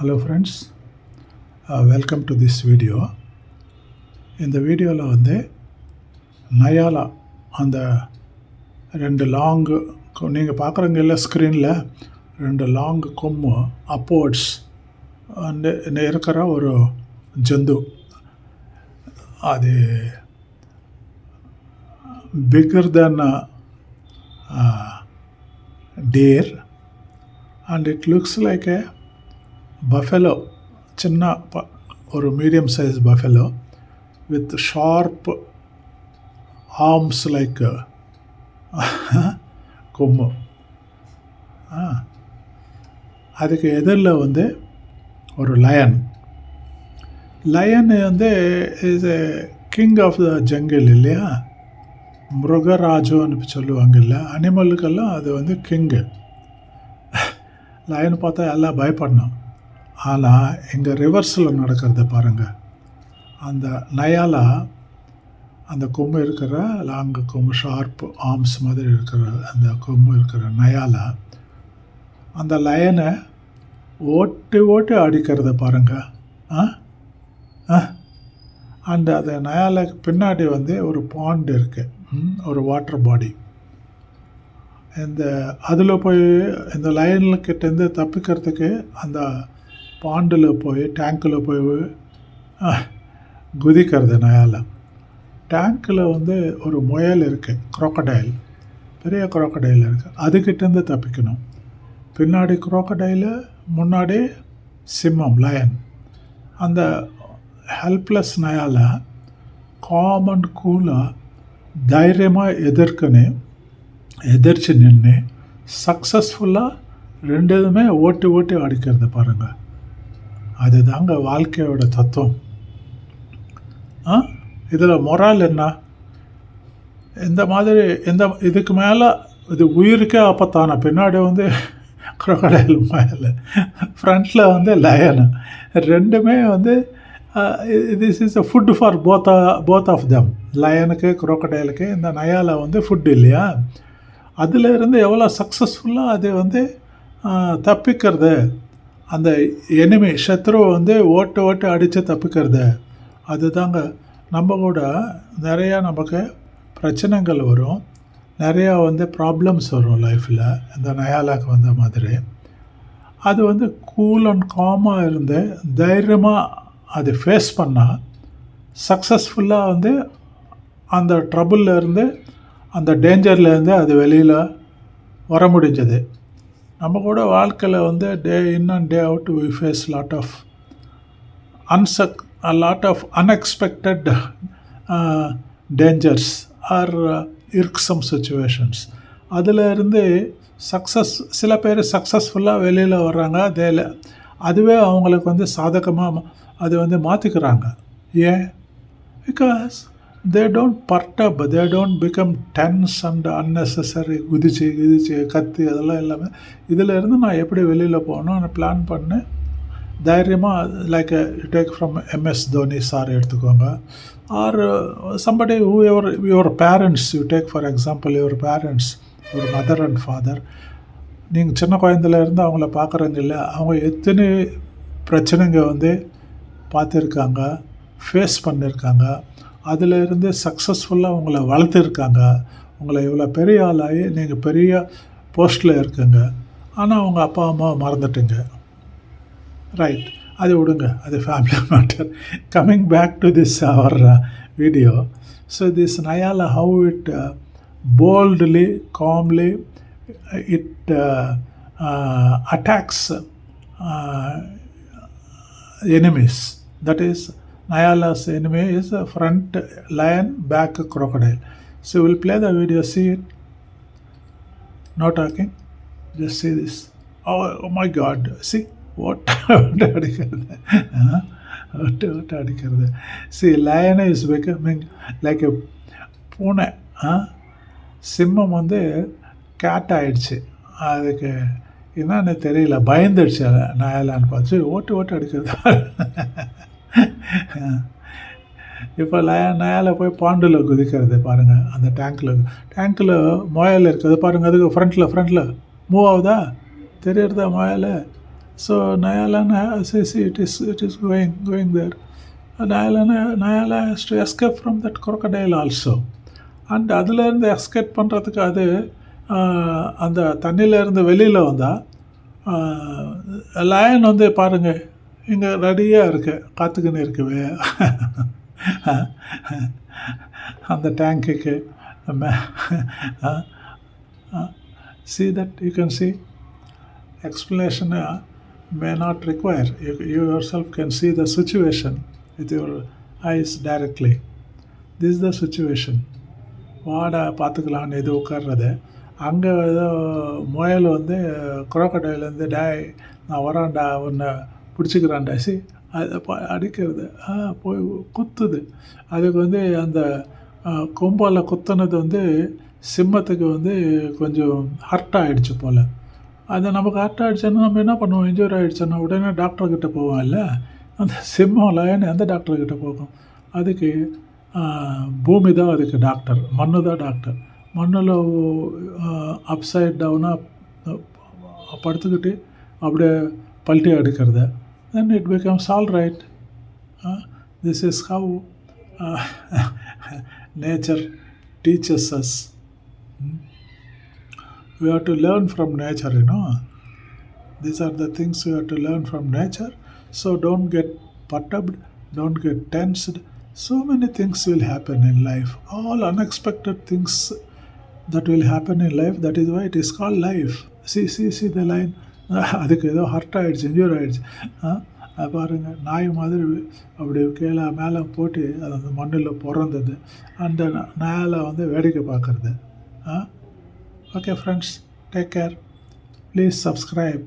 Hello friends welcome to this video இந்த வீடியோவில் வந்து நயாலா அந்த ரெண்டு லாங்கு நீங்கள் பார்க்குறவங்க இல்லை ஸ்க்ரீனில் ரெண்டு லாங் கொம்மு அப்போர்ட்ஸ் இருக்கிற ஒரு ஜந்து. அது bigger than deer and deer. And it looks like a buffalo சின்ன ப ஒரு medium size buffalo with sharp arms like கொம்பு ஆ அதுக்கு எதிரில் வந்து ஒரு லயன் லயன் வந்து is a king of the jungle இல்லையா மிருகராஜுன்னு சொல்லுவாங்கல்ல அனிமலுக்கெல்லாம் அது வந்து கிங்கு லயன் பார்த்தா எல்லாம் பயப்படணும் ஆனால் எங்கள் ரிவர்ஸில் நடக்கிறத பாருங்கள் அந்த நயாலா அந்த கொம்பு இருக்கிற லாங் கொம்பு ஷார்ப் ஆர்ம்ஸ் மாதிரி இருக்கிற அந்த கொம்பு இருக்கிற நயாலா அந்த லயனை ஓட்டு ஓட்டு அடிக்கிறத பாருங்கள் ஆ? ஆ? அண்ட் அது நயாலுக்கு பின்னாடி வந்து ஒரு பாண்ட் இருக்குது ஒரு வாட்டர் பாடி இந்த அதில் போய் இந்த லயன்கிட்டேருந்து தப்பிக்கிறதுக்கு அந்த பாண்டில் போய் டேங்க்கில் போய் குதிக்கிறது நயால் டேங்க்கில் வந்து ஒரு முயல் இருக்குது குரோக்கடைல் பெரிய குரோக்கடைல் இருக்குது அதுக்கிட்டேருந்து தப்பிக்கணும். பின்னாடி குரோக்கடைலு முன்னாடி சிம்மம் லயன் அந்த ஹெல்ப்லெஸ் நயால் காமன் கூலாக தைரியமாக எதிர்க்கன்னு எதிர்த்து நின்று சக்ஸஸ்ஃபுல்லாக ரெண்டு ஓட்டி ஓட்டி அடிக்கிறது பாருங்கள் அது தாங்க வாழ்க்கையோட தத்துவம். ஆ? இதில் மொரால் என்ன? இந்த மாதிரி இந்த இதுக்கு மேலே இது உயிருக்கே அப்பத்தான பின்னாடி வந்து குரகடையில் மேலே ஃப்ரண்ட்டில் வந்து லயனு. ரெண்டுமே வந்து this is a food for both both of them லயனுக்கு குரோக்கடைலுக்கு இந்த நயால வந்து ஃபுட் இல்லையா? அதில் இருந்து எவ்வளோ சக்ஸஸ்ஃபுல்லாக அது வந்து தப்பிக்கிறது? அந்த எனிமி சத்ரு வந்து ஓட்டு ஓட்டு அடித்து தப்புக்கிறது. அதுதாங்க நம்ம கூட நிறையா நமக்கு பிரச்சனைகள் வரும். நிறையா வந்து ப்ராப்ளம்ஸ் வரும் லைஃப்பில் இந்த நயாலாக்கு வந்த மாதிரி. அது வந்து கூல் அண்ட் காமாக இருந்து தைரியமாக அது ஃபேஸ் பண்ணால் சக்ஸஸ்ஃபுல்லாக வந்து அந்த ட்ரபுளில் இருந்து அந்த டேஞ்சர்லேருந்து அது வெளியில் வர முடிஞ்சது. நம்ம கூட வாழ்க்கையில் வந்து day in and day out we face lot of அன்சக் lot of unexpected dangers or irksome situations அதில் இருந்து சக்ஸஸ் சில பேர் சக்ஸஸ்ஃபுல்லாக வெளியில் வர்றாங்க. தேல அதுவே அவங்களுக்கு வந்து சாதகமாக அது வந்து மாற்றிக்கிறாங்க ஏன்? Because they don't perturb they don't become tense and unnecessary குதிச்சு குதிச்சு கத்தி அதெல்லாம் எல்லாமே இதில் இருந்து நான் எப்படி வெளியில் போகணும் பிளான் பண்ணேன். தைரியமாக like take from MS Dhoni sir எடுத்துக்கோங்க. Or somebody who ever your parents you take for example your parents ஒரு மதர் அண்ட் ஃபாதர் நீங்கள் சின்ன குழந்தையிலேருந்து அவங்கள பார்க்குறீங்க இல்லை அவங்க எத்தனை பிரச்சனைங்க வந்து பார்த்துருக்காங்க ஃபேஸ் பண்ணியிருக்காங்க அதிலிருந்து சக்ஸஸ்ஃபுல்லாக உங்களை வளர்த்துருக்காங்க. உங்களை இவ்வளோ பெரிய ஆளாகி நீங்கள் பெரிய போஸ்ட்டில் இருக்குங்க. ஆனால் உங்கள் அப்பா அம்மா மறந்துட்டுங்க. ரைட் அது விடுங்க. அது family matter coming back to this our video so this nyala how it boldly calmly it attacks enemies that is Nayala's enemy is a front lion, back crocodile. So we'll play the video, see it. No talking, just see this. Oh, oh my god, see what அடிக்கிறது ஒட்டு ஒட்டு அடிக்கிறது see lion is becoming like a பூனை சிம்மம் வந்து gate ஆயிடுச்சு அதுக்கு என்னன்னு தெரியல பயந்துடுச்சு நயலான்னு பார்த்து ஓட்டு ஓட்டு அடிக்கிறது இப்போ லய நயால போய் பாண்டில் குதிக்கிறது பாருங்கள் அந்த டேங்க்கில் டேங்க்கில் மொயல் இருக்குது பாருங்கள் அதுக்கு ஃப்ரண்ட்டில் ஃப்ரண்ட்டில் மூவ் ஆகுதா? தெரியறதா முயல் so Nayala, see see it is it is going going there nyala Nayala, Nayala has from escape from also and அதுலேருந்து எஸ்கேப் பண்ணுறதுக்கு அது அந்த தண்ணியிலேருந்து வெளியில் வந்தால் லயன் வந்து பாருங்கள் இங்கே ரெடியாக இருக்கு காத்துக்கின்னு இருக்குவே அந்த டேங்குக்கு see that you can see explanation uh, may not require. You, you yourself can see the situation with your eyes directly. This is the situation. வாடா பார்த்துக்கலான்னு இது உட்கார்றது அங்கே ஏதோ முயல் வந்து crocodile வந்து டேய் நான் வரான்டா உன்னை பிடிச்சிக்கிறான்டா. சி அடிக்கிறது. ஆ போய் குத்துது. அதுக்கு வந்து அந்த கொம்பால் குத்துனது வந்து சிம்மத்துக்கு வந்து கொஞ்சம் ஹர்ட் ஆகிடுச்சு போல். அது நமக்கு ஹர்ட் ஆகிடுச்சுன்னா நம்ம என்ன பண்ணுவோம்? இன்ஜூரி ஆகிடுச்சுன்னா உடனே டாக்டர்கிட்ட போவோம் இல்லை அந்த சிம்மம் லயன் எந்த டாக்டர் கிட்ட போகும். அதுக்கு பூமி தான் அதுக்கு டாக்டர் மண்ணு தான் டாக்டர் மண்ணில் அப்சைட் டவுனாக படுத்துக்கிட்டு அப்படியே பல்ட்டி then it becomes all right. Uh, this is how uh, nature teaches us. Hmm? We have to learn from nature, you know. These are the things we have to learn from nature. So don't get perturbed, don't get tensed. So many things will happen in life. All unexpected things that will happen in life. That is why it is called life. See, see, see the line அதுக்கு ஏதோ hurt ஆகிடுச்சு injure ஆகிடுச்சு அது பாருங்கள் நாய் மாதிரி அப்படி கீழே மேலே போட்டு அது அந்த மண்ணில் பிறந்தது. அந்த மேலே வந்து வேடிக்கை பார்க்குறது ஆ friends take care please subscribe.